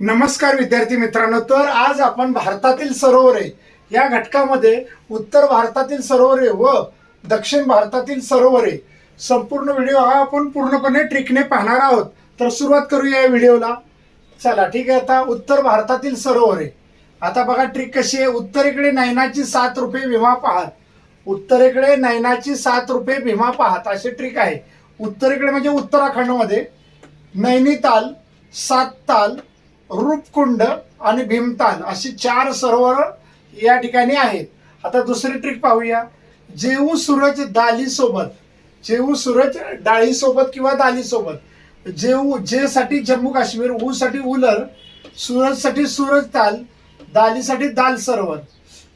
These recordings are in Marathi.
नमस्कार विद्यार्थी मित्रांनो तर आज आपण भारतातील सरोवरे या घटकामध्ये उत्तर भारतातील सरोवरे व दक्षिण भारतातील सरोवरे संपूर्ण व्हिडिओ हा आपण पूर्णपणे ट्रिकने पाहणार आहोत. तर सुरुवात करूया या व्हिडिओला. चला ठीक आहे आता उत्तर भारतातील सरोवरे. आता बघा ट्रिक कशी आहे. उत्तरेकडे नैनाची सात रुपये विमा पाहत. उत्तरेकडे नैनाची सात रुपये भीमा पाहत. अशी ट्रिक आहे. उत्तरेकडे म्हणजे उत्तराखंडमध्ये नैनिताल सातताल रूपकुंड आणि भीमताल अशी चार सरोवर या ठिकाणी आहेत. आता दुसरी ट्रिक पाहूया. जेऊ सूरज दालीसोबत जेऊ सूरज डाळीसोबत किंवा दालीसोबत जेऊ जे साठी जम्मू काश्मीर ऊ साठी उलर सूरजसाठी सूरज ताल दालीसाठी दाल सरोवर.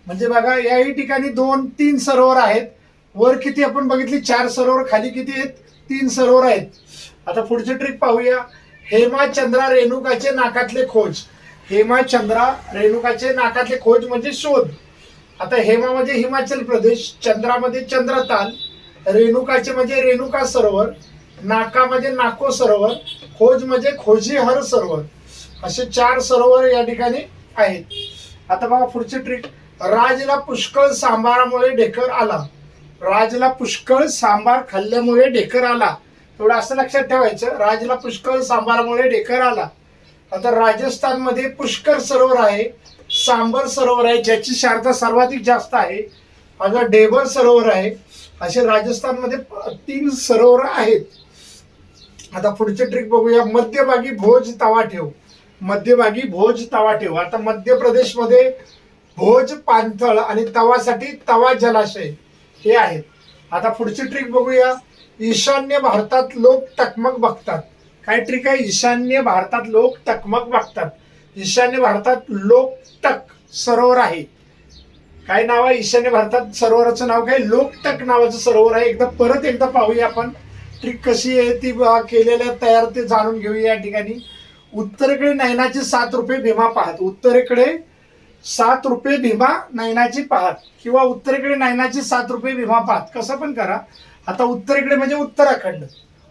म्हणजे बघा याही ठिकाणी दोन तीन सरोवर आहेत. वर किती? आपण बघितली चार सरोवर खाली किती आहेत? तीन सरोवर आहेत. आता पुढची ट्रिक पाहूया. हेमाचंद्रा रेणुकाचे नाकातले खोज. हेमाचंद्रा रेणुकाचे नाकातले खोज म्हणजे शोध. आता हेमा म्हणजे हिमाचल प्रदेश चंद्रामध्ये म्हणजे चंद्रताल रेणुकाचे म्हणजे रेणुका सरोवर नाका म्हणजे नाको सरोवर खोज म्हणजे खोजीहर सरोवर. असे चार सरोवर या ठिकाणी आहेत. आता बघा पुढची ट्रिक राजला पुष्कळ सांबारामुळे ढेकर आला. राजला पुष्कळ सांबार खाल्ल्यामुळे ढेकर आला. थोडं असं लक्षात ठेवायचं राजला पुष्कळ सांबारामुळे डेकर आला. आता राजस्थानमध्ये पुष्कर सरोवर आहे सांबर सरोवर आहे ज्याची शारदा सर्वाधिक जास्त आहे आता डेबर सरोवर आहे असे राजस्थानमध्ये तीन सरोवर आहेत. आता पुढचे ट्रिक बघूया. मध्यभागी भोज तवा ठेव. मध्यभागी भोज तवा ठेव. आता मध्य प्रदेशमध्ये भोज पाणथळ आणि तवासाठी तवा जलाशय हे आहेत. आता पुढची ट्रिक बघूया. ईशान्य भारतात लोक टकमक बघतात. काय ट्रिक आहे? ईशान्य भारतात लोक टकमक बघतात. ईशान्य भारतात लोक टक सरोवर आहे. काय नाव आहे? ईशान्य भारतात सरोवराचं नाव काय? लोकटक नावाचं सरोवर आहे. एकदा परत एकदा पाहूया आपण. ट्रिक कशी आहे ती ब- केलेल्या तयार ते जाणून घेऊया या ठिकाणी. उत्तरेकडे नैनाचे सात रुपये भीमा पाहत. उत्तरेकडे सात रुपये भीमा नैनाची पाहत. किंवा उत्तरेकडे नैनाची सात रुपये भीमा पाहत. कसं पण करा. आता उत्तरेकडे म्हणजे उत्तराखंड.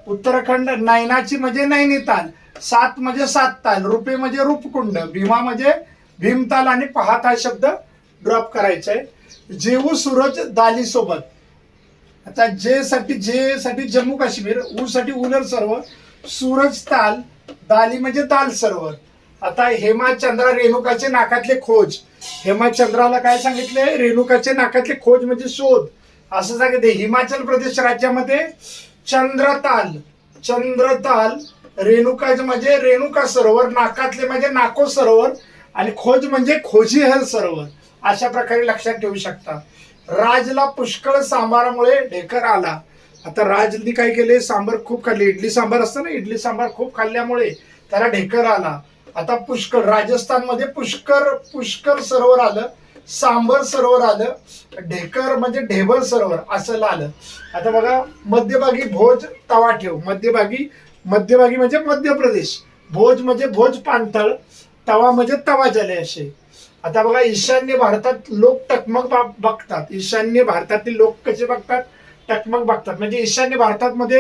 उत्तराखंड नैनाची म्हणजे नैनिताल सात म्हणजे सात ताल रुपे म्हणजे रूपकुंड भीमा म्हणजे भीमताल आणि पाहत हा शब्द ड्रॉप करायचा आहे जेऊ सूरज दाली सोबत. आता जे साठी जे साठी जम्मू काश्मीर ऊ साठी उलर सरोवर सूरज ताल दाली म्हणजे दाल सरोवर आता हेमाचंद्रा रेणुकाचे नाकातले खोज. हेमाचंद्राला काय सांगितले? रेणुकाचे नाकातले खोज म्हणजे शोध. असं सांगितले हिमाचल प्रदेश राज्यामध्ये चंद्रताल चंद्रताल रेणुका म्हणजे रेणुका सरोवर नाकातले म्हणजे नाको सरोवर आणि खोज म्हणजे खोजीहल सरोवर. अशा प्रकारे लक्षात ठेवू शकता. राजला पुष्कळ सांबारामुळे ढेकर आला. आता राजनी काय केले? सांबार खूप खाल्ले. इडली सांबार असतं ना? इडली सांबार खूप खाल्ल्यामुळे त्याला ढेकर आला. आता पुष्कर राजस्थानमध्ये पुष्कर पुष्कर सरोवर आलं. सांबर सरोवर आलं ढेकर म्हणजे ढेबर सरोवर असं आलं आता बघा मध्यभागी भोज तवा ठेव. मध्यभागी मध्यभागी म्हणजे मध्य प्रदेश भोज म्हणजे भोज पाणथळ तवा म्हणजे तवा झाले असे आता बघा ईशान्य भारतात लोक टकमक बघतात. ईशान्य भारतातील लोक कसे बघतात? टकमक बघतात. म्हणजे ईशान्य भारतात मध्ये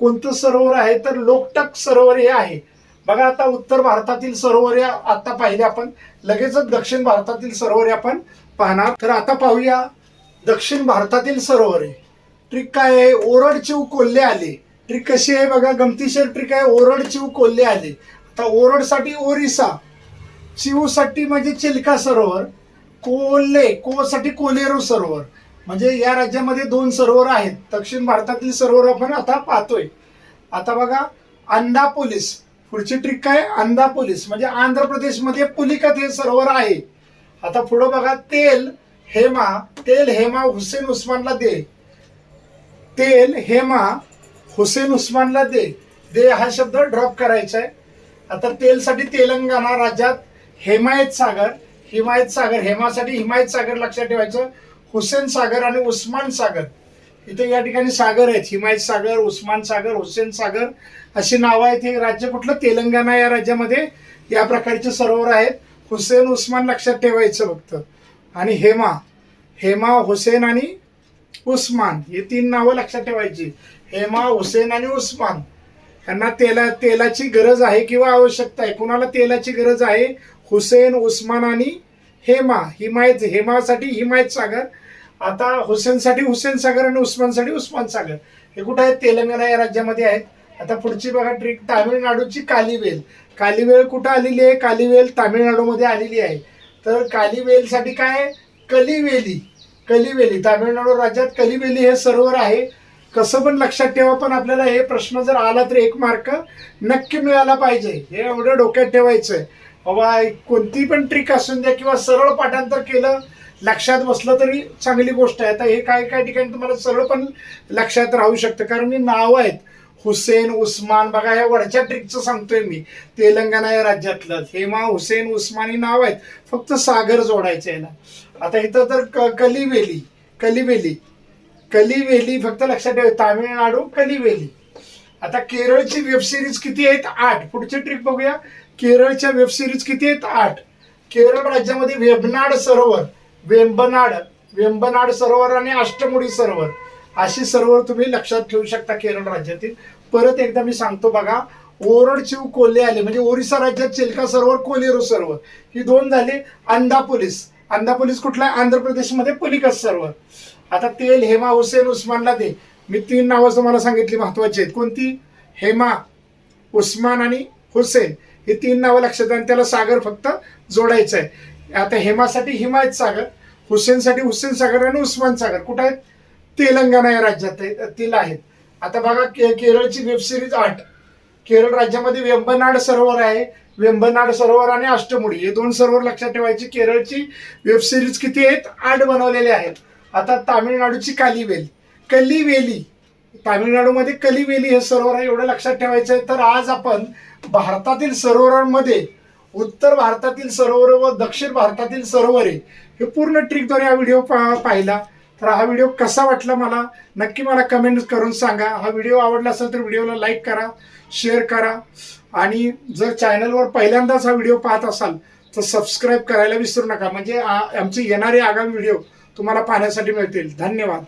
कोणतं सरोवर आहे? तर लोकटक सरोवर हे आहे. बघा आता उत्तर भारतातील सरोवर आता पाहिले आपण. लगेचच दक्षिण भारतातील सरोवर आपण पाहणार. तर आता पाहूया दक्षिण भारतातील सरोवरे. ट्रिक काय आहे? ओरड चिव कोल्हे आले. ट्रिक कशी आहे बघा? गमतीशीर ट्रिक आहे. ओरड चिव कोल्हे आले. आता ओरडसाठी ओरिसा. चिवसाठी म्हणजे चिल्का सरोवर. कोल्हे कोसाठी कोलेरू सरोवर. म्हणजे या राज्यामध्ये दोन सरोवर आहेत. दक्षिण भारतातील सरोवर आपण आता पाहतोय. आता बघा अंदा पोलीस पुढची ट्रिक काय? अंदा पोलीस. म्हणजे आंध्र प्रदेशमध्ये पुलिका तेल सरोवर आहे. आता पुढं बघा तेल हेमा तेल हेमा हुसेन उस्मानला दे. तेल हेमा हुसेन उस्मानला दे. दे हा शब्द ड्रॉप करायचा आहे आता तेलसाठी तेलंगणा राज्यात हेमायत सागर हिमायत सागर हेमासाठी हिमायत सागर लक्षात ठेवायचं. हुसेन सागर आणि उस्मान सागर. इथे या ठिकाणी सागर आहेत. हिमायत सागर उस्मान सागर हुसेन सागर अशी नावं आहेत. हे राज्य कुठलं? तेलंगणा या राज्यामध्ये या प्रकारचे सरोवर आहेत. हुसेन उस्मान लक्षात ठेवायचं फक्त. आणि हेमा हेमा हुसेन आणि उस्मान हे तीन नावं लक्षात ठेवायची. हेमा हुसेन आणि उस्मान. यांना तेला तेलाची गरज आहे किंवा आवश्यकता आहे? कुणाला तेलाची गरज आहे? हुसेन उस्मान आणि हेमा. हिमायत हेमासाठी हिमायत सागर आता हुसेनसाठी हुसेन सागर आणि उस्मानसाठी उस्मान सागर. हे कुठं आहेत? तेलंगणा या राज्यामध्ये आहेत. आता पुढची बघा ट्रिक. तामिळनाडूची कालीवेल. कालीवेल कुठं आलेली आहे? कालीवेल तामिळनाडूमध्ये आलेली आहे. तर कालीवेलसाठी काय कलिवेली. कलिवेली. तामिळनाडू राज्यात कलिवेली हे सरोवर आहे. कसं पण लक्षात ठेवा पण आपल्याला हे प्रश्न जर आला तर एक मार्क नक्की मिळाला पाहिजे. हे एवढं डोक्यात ठेवायचं आहे बाबा कोणती पण ट्रिक असून द्या किंवा सरळ पाठांतर केलं लक्षात बसलं तरी चांगली गोष्ट आहे. आता हे काय काय ठिकाणी तुम्हाला सरळ पण लक्षात राहू शकतं. कारण ही नावं आहेत. हुसेन उस्मान. बघा ह्या वरच्या ट्रिकचं सांगतोय मी. तेलंगणा या राज्यातलं हेमा हुसेन उस्मान ही नाव आहेत. फक्त सागर जोडायचं याला आता इथं तर क- कलिवेली कलिवेली कलिवेली फक्त लक्षात ठेवा. तामिळनाडू कलिवेली. आता केरळची वेब सिरीज किती आहेत? आठ. पुढची ट्रिक बघूया. केरळच्या वेब सिरीज किती आहेत? आठ. केरळ राज्यामध्ये वेबनाड सरोवर. वेंबनाड वेंबनाड सरोवर आणि अष्टमुडी सरोवर. अशी सरोवर तुम्ही लक्षात ठेवू शकता केरळ राज्यातील. परत एकदा मी सांगतो बघा ओरडचिव कोल्हे आले म्हणजे ओरिसा राज्यात चिल्का सरोवर कोलेरू सरोवर. ही दोन झाले अंधापोलीस. अंधापोलीस कुठला आहे? आंध्र प्रदेशमध्ये पुलिकस सरोवर. आता तेल हेमा हुसेन उस्मानला दे. मी तीन नावं तुम्हाला सांगितली महत्वाची आहेत. कोणती? हेमा उस्मान आणि हुसेन. ही तीन नावं लक्षात आणि त्याला सागर फक्त जोडायचं आहे. आता हेमासाठी हिमायत सागर हुसेनसाठी हुसेन सागर आणि उस्मान सागर. कुठं आहेत? तेलंगणा या राज्यात तिला आहेत. आता बघा के केरळची वेब सिरीज आठ. केरळ राज्यामध्ये वेंबनाड सरोवर आहे. वेंबनाड सरोवर आणि अष्टमुडी. हे दोन सरोवर लक्षात ठेवायची. केरळची वेब सिरीज किती आहेत? आठ बनवलेले आहेत. आता तामिळनाडूची कालीवेल. कलिवेली. तामिळनाडूमध्ये कलिवेली हे सरोवर आहे एवढं लक्षात ठेवायचं आहे तर आज आपण भारतातील सरोवरांमध्ये उत्तर भारतातील सरोवर व दक्षिण भारतातील सरोवरे हे पूर्ण ट्रिकद्वारे हा व्हिडिओ पा पाहिला. तर हा व्हिडिओ कसा वाटला मला? नक्की मला कमेंट करून सांगा. हा व्हिडिओ आवडला असेल तर व्हिडिओला लाईक करा शेअर करा. आणि जर चॅनलवर पहिल्यांदाच हा व्हिडिओ पाहत असाल तर सबस्क्राईब करायला विसरू नका. म्हणजे आ- आमचे येणारे आगामी व्हिडिओ तुम्हाला पाहण्यासाठी मिळतील. धन्यवाद.